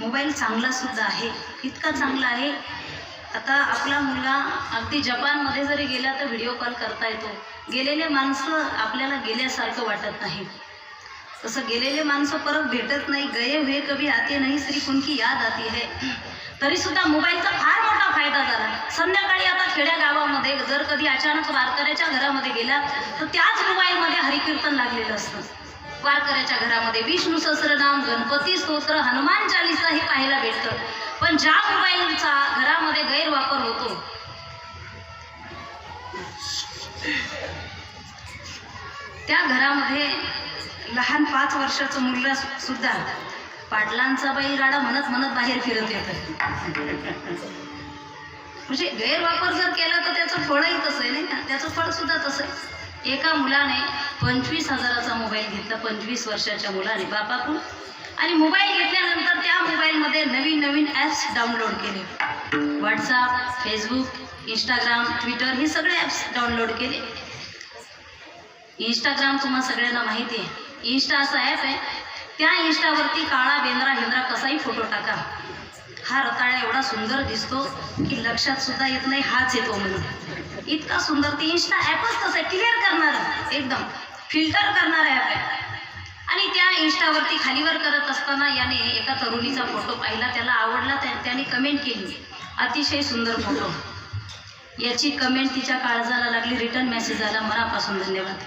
Mobile चांगलासुद्धा आहे इतका चांगला आहे. आता आपला मुलगा अगदी जपानमध्ये जरी गेला तर व्हिडिओ कॉल करता येतो. गेलेले माणसं आपल्याला गेल्यासारखं वाटत नाही. तसं गेलेले माणसं परत भेटत नाही गये हुए कभी आते नाही श्री कुणकी याद आती है. तरी सुद्धा मोबाईलचा फार मोठा फायदा झाला. संध्याकाळी आता खेड्या गावामध्ये जर कधी अचानक वारकऱ्याच्या घरामध्ये गेला तर त्याच मोबाईलमध्ये हरिकीर्तन लागलेलं असतं. वारकऱ्याच्या घरामध्ये विष्णू सहस्रनाम गणपती स्तोत्र हनुमान चालिसा हे पाहायला भेटतं. पण ज्या मोबाईलचा घरामध्ये गैरवापर होतो त्या घरामध्ये लहान पाच वर्षाचं मुलगा सुद्धा पाटलांचा बाई राडा म्हणत म्हणत बाहेर फिरत येत. म्हणजे गैरवापर जर केला तर त्याचं फळही तसं आहे नाही का? त्याचं फळ सुद्धा तसं आहे. एका मुलाने पंचवीस हजाराचा मोबाईल घेतला पंचवीस वर्षाच्या मुलाने बापाकडून. आणि मोबाईल घेतल्यानंतर त्या मोबाईलमध्ये नवीन नवीन ॲप्स डाउनलोड केले. व्हॉट्सअप फेसबुक इंस्टाग्राम ट्विटर हे सगळे ॲप्स डाउनलोड केले. इंस्टाग्राम तुम्हाला सगळ्यांना माहिती आहे. इंस्टा असा ॲप आहे. त्या इंस्टावरती काळा बेंद्रा हिंद्रा कसाही फोटो टाका. हा रताळा एवढा सुंदर दिसतो की लक्षात सुद्धा येत नाही हाच येतो म्हणून. इतका सुंदर ते इंस्टा ॲपच तसं आहे. क्लिअर करणार. एकदम. फिल्टर करणार ॲप आहे आणि त्या इंस्टावरती खालीवर करत असताना याने एका तरुणीचा फोटो पाहिला. त्याला आवडला त्या- त्याने कमेंट केली. अतिशय सुंदर फोटो याची कमेंट तिच्या काळजाला लागली रिटर्न मेसेज आला. मनापासून धन्यवाद.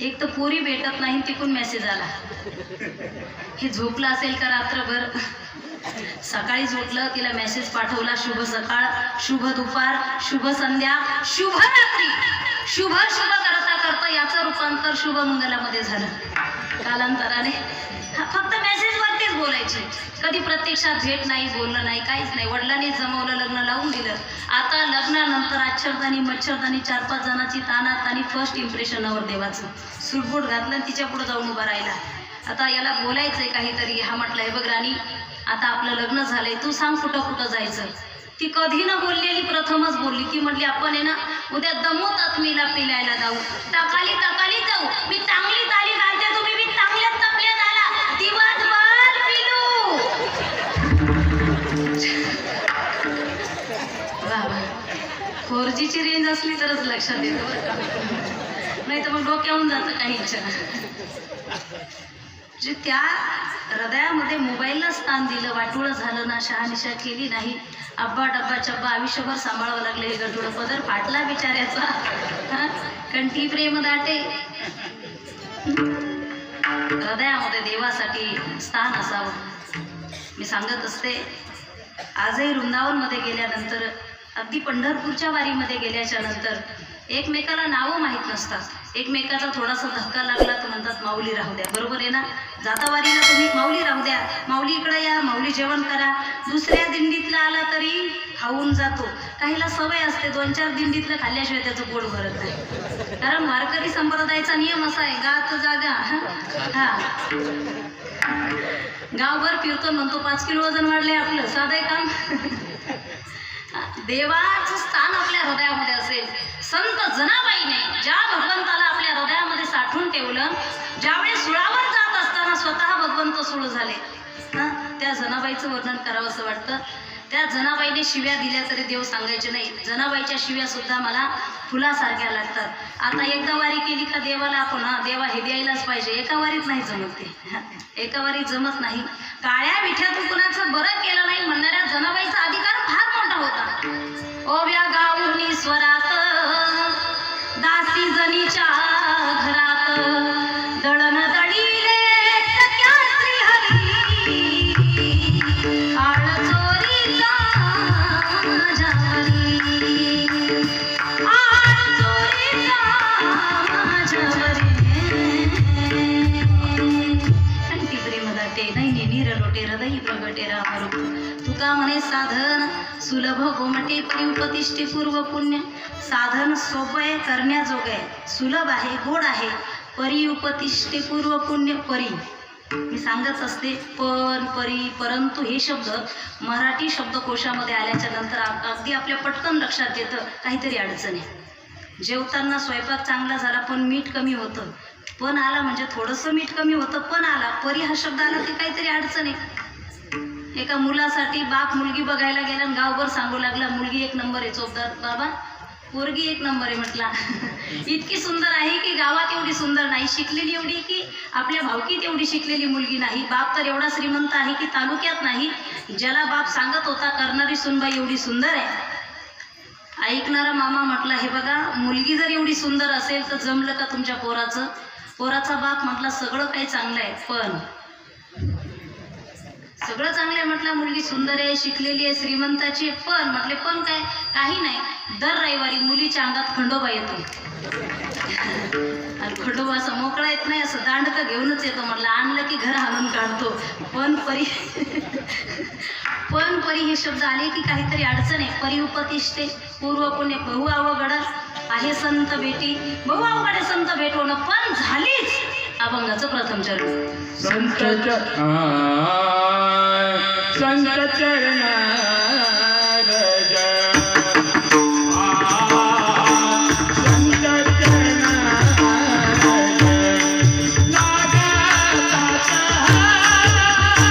एक तर पोरी भेटत नाही तिकून मेसेज आला. हे झोपलं असेल का रात्रभर? सकाळी झोपलं तिला मेसेज पाठवला. शुभ सकाळ शुभ दुपार शुभ संध्या शुभ रात्री. शुभ शुभ करत करता याचं रूपांतर शुभमंगलामध्ये झालं. कालांतराने. फक्त मेसेज वरतीच बोलायची. कधी प्रत्यक्षात भेट नाही बोलणं नाही काहीच नाही. वडिलांनी जमवलं लग्न लावून दिलं. आता लग्नानंतर आच्छरदानी मच्छरदानी चार पाच जणांची तानात आणि फर्स्ट इम्प्रेशनवर देवाचं. सुटबूट घातलं आणि तिच्या पुढे जाऊन उभा राहिला. आता याला बोलायचंय काहीतरी. हा म्हटलं हे बघ राणी आता आपलं लग्न झालंय. तू सांग कुठं कुठं जायचं? ती कधी न बोललेली प्रथमच बोलली. ती म्हटली आपण आहे ना उद्या दमू तत्मीला पिलायला जाऊ. टाकाली टाकाली जाऊ. मी चांगली ताली घालते तुम्ही मी चांगल्या तपल्यात आला. दिवसभर पिलू. वा वा. फोर जीची रेंज असली तरच लक्षात येतो नाही तर मग डोक्याहून जातं काही इच्छा जे त्या हृदयामध्ये मोबाईलला स्थान दिलं वाटोळं झालं ना शहानिशा केली नाही अब्बा डब्बा चब्बा आयुष्यभर सांभाळावं लागलं हे गडुळं पदर फाटला बिचाऱ्याचा. हा? कंठी प्रेम दाटे. हृदयामध्ये देवासाठी स्थान असावं. मी सांगत असते आजही वृंदावनमध्ये गेल्यानंतर अगदी पंढरपूरच्या वारीमध्ये गेल्याच्यानंतर एकमेकाला नावं माहीत नसतात. एकमेकाचा थोडासा धक्का लागला तर म्हणतात माऊली राहू द्या. बरोबर आहे ना? जातावारीला तुम्ही माऊली राहू द्या. माऊली इकडं या माऊली जेवण करा. दुसऱ्या दिंडीतला आला तरी खाऊन जातो. काहीला सवय असते दोन चार दिंडीतलं खाल्ल्याशिवाय त्याचं गोड भरत नाही. कारण वारकरी संप्रदायाचा नियम असा आहे गात जागा. हा? गावभर फिरतो म्हणतो पाच किलो वजन वाढले आपलं साधं काम देवाचं स्थान आपल्या हृदयामध्ये असेल. संत जनाबाईने ज्या भगवंताला आपल्या हृदयामध्ये साठवून ठेवलं ज्यावेळी सुळावर जात असताना स्वतः भगवंत सुळ झाले. त्या जनाबाईचं वर्णन करावं असं वाटतं. त्या जनाबाईने शिव्या दिल्या तरी देव सांगायचे नाही. जनाबाईच्या शिव्या सुद्धा मला फुलासारख्या लागतात. आता एकदा वारी केली का देवाला आपण हा देवा हे द्यायलाच पाहिजे. एका वारीत नाही जमत ते. एका वारीत जमत नाही. काळ्या विठ्यातून कुणाचं बरं केलं नाही म्हणणाऱ्या जनाबाईचा अधिकार फार मोठा होता. ओव्या गाऊनी स्व दाटे नैने प्रगटे रामरूप. तुका म्हणे साधन सुलभ गोमटे परिउपतिष्ठे पूर्व पुण्य. साधन सोपय करण्याजोगे सुलभ आहे गोड आहे. परिउपतिष्ठे पूर्व पुण्य परी. मी सांगत असते पण परी परंतु हे शब्द मराठी शब्दकोशामध्ये आल्याच्यानंतर अगदी आपल्या पटकन लक्षात येतं काहीतरी अडचण आहे. जेवताना स्वयंपाक चांगला झाला पण मीठ कमी होतं. पण आला म्हणजे थोडंसं मीठ कमी होतं पण आला. परी हा शब्द आला की काहीतरी अडचण आहे. एका मुलासाठी बाप मुलगी बघायला गेला आणि गावभर सांगू लागला मुलगी एक नंबर आहे चोपदार. बाबा पोरगी एक नंबर आहे म्हटला. इतकी सुंदर आहे की गावात एवढी सुंदर नाही शिकलेली एवढी की आपल्या भावकीत एवढी शिकलेली मुलगी नाही. बाप तर एवढा श्रीमंत आहे की तालुक्यात नाही. ज्याला बाप सांगत होता करणारी सुनबाई एवढी सुंदर आहे. ऐकणारा मामा म्हटला हे बघा मुलगी जर एवढी सुंदर असेल तर जमलं का तुमच्या पोराचं? पोराचा बाप म्हटला सगळं काही चांगलं आहे पण सगळं चांगलं आहे म्हटलं मुलगी सुंदर आहे शिकलेली आहे श्रीमंताची आहे. पण म्हटले पण काय काही नाही. दर रविवारी मुलीच्या अंगात खंडोबा येतो. आणि खंडोबा असं मोकळा येत नाही असं दांडकं घेऊनच येतो म्हटलं आणलं की घर आणून काढतो. पण परी पण परी हे शब्द आले की काहीतरी अडचण आहे परी उपतिष्ठे पूर्व पुण्य बहु अवघड. आहे संत भेटी. बघू अवघड संत भेटवण पण झालीच. अभंगाचं प्रथम चरण. संत संत चरणा